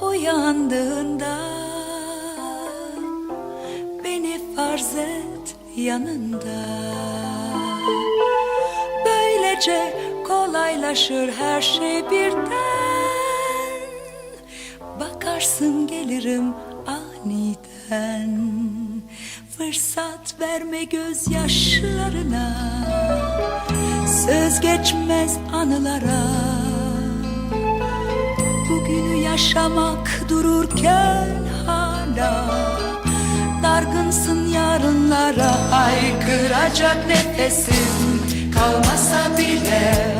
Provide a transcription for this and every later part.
uyandığında Beni farz et yanında. Böylece kolaylaşır her şey birden. Bakarsın gelirim aniden. Fırsat verme gözyaşlarına. Söz geçmez anılara yaşamak dururken hala Dargınsın yarınlara haykıracak nefesim. Kalmasa bile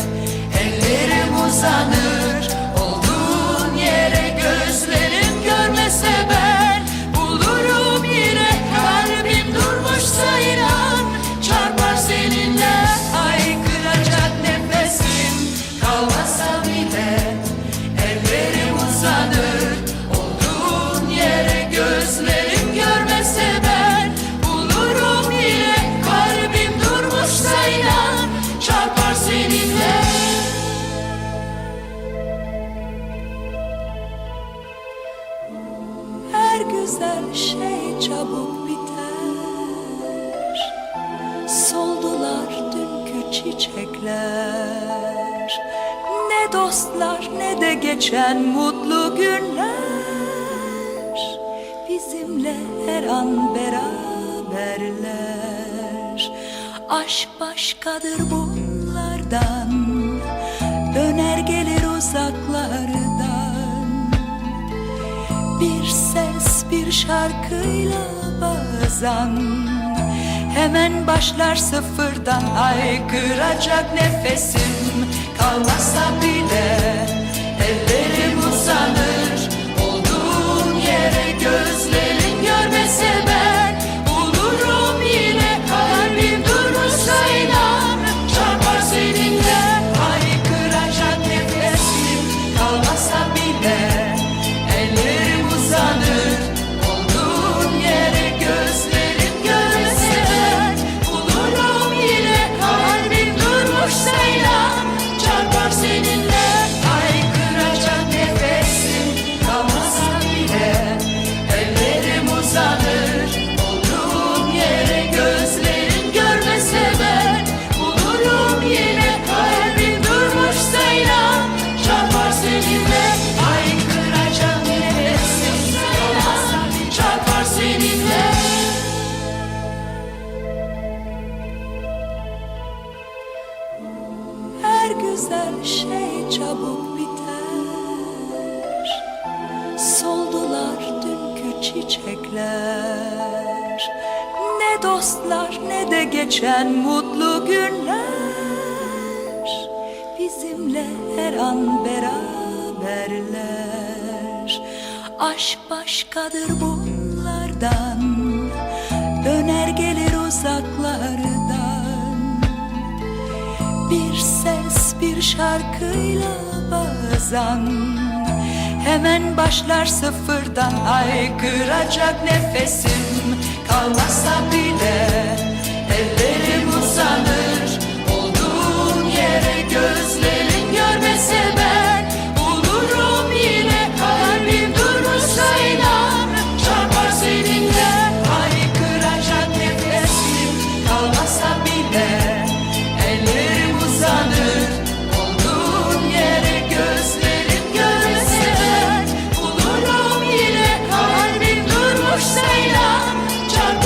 ellerim uzanır görmese ben Bulurum yine. Kalbim durmuşsa inan Çarpar seninle. Her güzel şey çabuk biter. Soldular dünkü çiçekler. Ne dostlar ne de geçen mutlu günler Bizimle her an beraberler. Aşk başkadır bunlardan Döner gelir uzaklardan. Bir ses bir şarkıyla bazen Hemen başlar sıfırdan. Haykıracak nefesim Kalmasa bile ellerim uzanır çabuk biter. Soldular dünkü çiçekler. Ne dostlar ne de geçen mutlu günler. Bizimle her an beraberler. Aşk başkadır bunlardan bir şarkıyla bazen Hemen başlar sıfırdan haykıracak nefesim. Kalmasa bile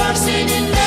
var seninle.